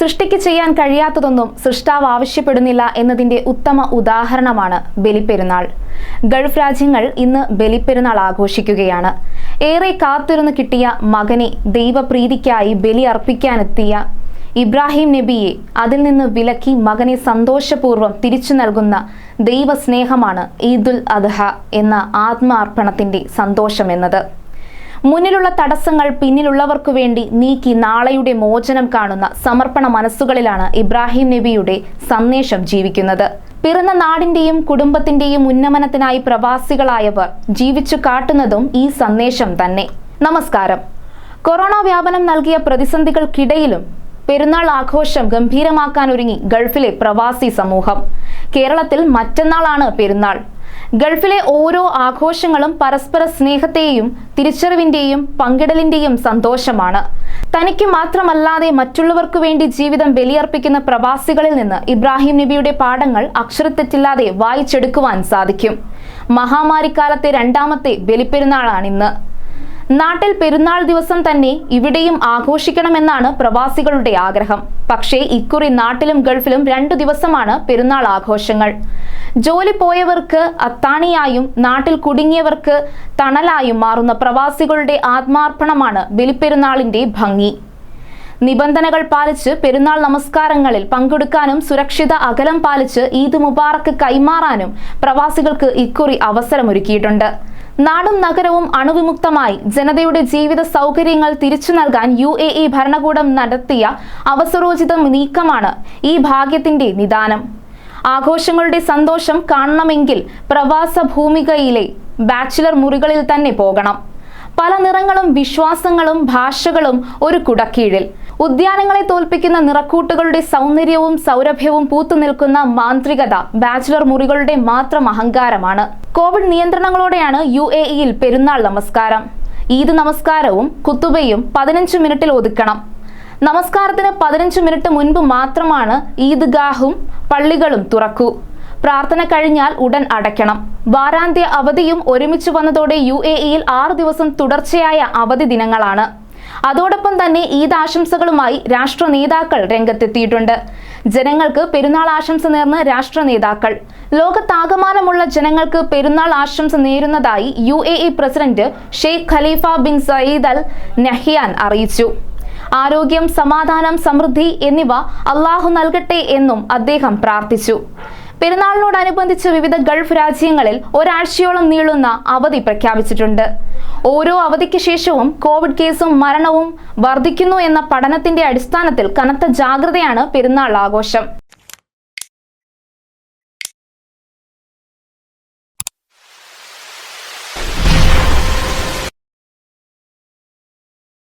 സൃഷ്ടിക്ക് ചെയ്യാൻ കഴിയാത്തതൊന്നും സൃഷ്ടാവ് ആവശ്യപ്പെടുന്നില്ല എന്നതിന്റെ ഉത്തമ ഉദാഹരണമാണ് ബലിപ്പെരുന്നാൾ ഗൾഫ് രാജ്യങ്ങൾ ഇന്ന് ബലിപ്പെരുന്നാൾ ആഘോഷിക്കുകയാണ്. ഏറെ കാത്തിരുന്ന് കിട്ടിയ മകനെ ദൈവപ്രീതിക്കായി ബലി അർപ്പിക്കാനെത്തിയ ഇബ്രാഹിം നബിയെ അതിൽ നിന്ന് വിലക്കി മകനെ സന്തോഷപൂർവം തിരിച്ചു നൽകുന്ന ദൈവസ്നേഹമാണ് ഈദുൽ അദ്ഹ എന്ന ആത്മാർപ്പണത്തിന്റെ സന്തോഷമെന്നത്. മുന്നിലുള്ള തടസ്സങ്ങൾ പിന്നിലുള്ളവർക്കു വേണ്ടി നീക്കി നാളെയുടെ മോചനം കാണുന്ന സമർപ്പണ മനസ്സുകളിലാണ് ഇബ്രാഹിം നബിയുടെ സന്ദേശം ജീവിക്കുന്നത്. പിറന്ന നാടിന്റെയും കുടുംബത്തിന്റെയും ഉന്നമനത്തിനായി പ്രവാസികളായവർ ജീവിച്ചു കാട്ടുന്നതും ഈ സന്ദേശം തന്നെ. നമസ്കാരം. കൊറോണ വ്യാപനം നൽകിയ പ്രതിസന്ധികൾക്കിടയിലും പെരുന്നാൾ ആഘോഷം ഗംഭീരമാക്കാൻ ഒരുങ്ങി ഗൾഫിലെ പ്രവാസി സമൂഹം. കേരളത്തിൽ മറ്റന്നാളാണ് പെരുന്നാൾ. ഗൾഫിലെ ഓരോ ആഘോഷങ്ങളും പരസ്പര സ്നേഹത്തെയും തിരിച്ചറിവിന്റെയും പങ്കിടലിന്റെയും സന്തോഷമാണ്. തനിക്ക് മാത്രമല്ലാതെ മറ്റുള്ളവർക്കു വേണ്ടി ജീവിതം ബലിയർപ്പിക്കുന്ന പ്രവാസികളിൽ നിന്ന് ഇബ്രാഹിം നബിയുടെ പാഠങ്ങൾ അക്ഷരത്തെറ്റില്ലാതെ വായിച്ചെടുക്കുവാൻ സാധിക്കും. മഹാമാരിക്കാലത്തെ രണ്ടാമത്തെ ബലിപ്പെരുന്നാളാണിന്ന്. നാട്ടിൽ പെരുന്നാൾ ദിവസം തന്നെ ഇവിടെയും ആഘോഷിക്കണമെന്നാണ് പ്രവാസികളുടെ ആഗ്രഹം. പക്ഷേ ഇക്കുറി നാട്ടിലും ഗൾഫിലും രണ്ടു ദിവസമാണ് പെരുന്നാൾ ആഘോഷങ്ങൾ. ജോലി പോയവർക്ക് അത്താണിയായും നാട്ടിൽ കുടുങ്ങിയവർക്ക് തണലായും മാറുന്ന പ്രവാസികളുടെ ആത്മാർപ്പണമാണ് ബലിപ്പെരുന്നാളിന്റെ ഭംഗി. നിബന്ധനകൾ പാലിച്ച് പെരുന്നാൾ നമസ്കാരങ്ങളിൽ പങ്കെടുക്കാനും സുരക്ഷിത അകലം പാലിച്ച് ഈദ് മുബാറക്ക് കൈമാറാനും പ്രവാസികൾക്ക് ഇക്കുറി അവസരമൊരുക്കിയിട്ടുണ്ട്. നാടും നഗരവും അണുവിമുക്തമായി. ജനതയുടെ ജീവിത സൗകര്യങ്ങൾ തിരിച്ചു നൽകാൻ യു എ ഇ ഭരണകൂടം നടത്തിയ അവസരോചിത നീക്കമാണ് ഈ ഭാഗ്യത്തിന്റെ നിദാനം. ആഘോഷങ്ങളുടെ സന്തോഷം കാണണമെങ്കിൽ പ്രവാസ ഭൂമികയിലെ ബാച്ചിലർ മുറികളിൽ തന്നെ പോകണം. പല നിറങ്ങളും വിശ്വാസങ്ങളും ഭാഷകളും ഒരു കുടക്കീഴിൽ. ഉദ്യാനങ്ങളെ തോൽപ്പിക്കുന്ന നിറക്കൂട്ടുകളുടെ സൗന്ദര്യവും സൗരഭ്യവും പൂത്തുനിൽക്കുന്ന മാന്ത്രികത ബാച്ചിലർ മുറികളുടെ മാത്രം അഹങ്കാരമാണ്. കോവിഡ് നിയന്ത്രണങ്ങളോടെയാണ് യു എ ഇയിൽ പെരുന്നാൾ നമസ്കാരം. ഈദ് നമസ്കാരവും കുത്തുബയും പതിനഞ്ച് മിനിറ്റിൽ ഒതുക്കണം. നമസ്കാരത്തിന് പതിനഞ്ച് മിനിറ്റ് മുൻപ് മാത്രമാണ് ഈദ്ഗാഹും പള്ളികളും തുറക്കൂ. പ്രാർത്ഥന കഴിഞ്ഞാൽ ഉടൻ അടയ്ക്കണം. വാരാന്ത്യ അവധിയും ഒരുമിച്ച് വന്നതോടെ യു എ ഇയിൽ ആറ് ദിവസം തുടർച്ചയായ അവധി ദിനങ്ങളാണ്. അതോടൊപ്പം തന്നെ ഈദ് ആശംസകളുമായി രാഷ്ട്ര നേതാക്കൾ രംഗത്തെത്തിയിട്ടുണ്ട്. ജനങ്ങൾക്ക് പെരുന്നാൾ ആശംസ നേർന്ന് രാഷ്ട്ര നേതാക്കൾ. ലോകത്താകമാനമുള്ള ജനങ്ങൾക്ക് പെരുന്നാൾ ആശംസ നേരുന്നതായി U A E president Sheikh Khalifa bin Zayed Al Nahyan അറിയിച്ചു. ആരോഗ്യം സമാധാനം സമൃദ്ധി എന്നിവ അള്ളാഹു നൽകട്ടെ എന്നും അദ്ദേഹം പ്രാർത്ഥിച്ചു. പെരുന്നാളിനോടനുബന്ധിച്ച് വിവിധ ഗൾഫ് രാജ്യങ്ങളിൽ ഒരാഴ്ചയോളം നീളുന്ന അവധി പ്രഖ്യാപിച്ചിട്ടുണ്ട്. ഓരോ അവധിക്ക് ശേഷവും കോവിഡ് കേസും മരണവും വർദ്ധിക്കുന്നു എന്ന പഠനത്തിന്റെ അടിസ്ഥാനത്തിൽ കനത്ത ജാഗ്രതയാണ് പെരുന്നാൾ ആഘോഷം.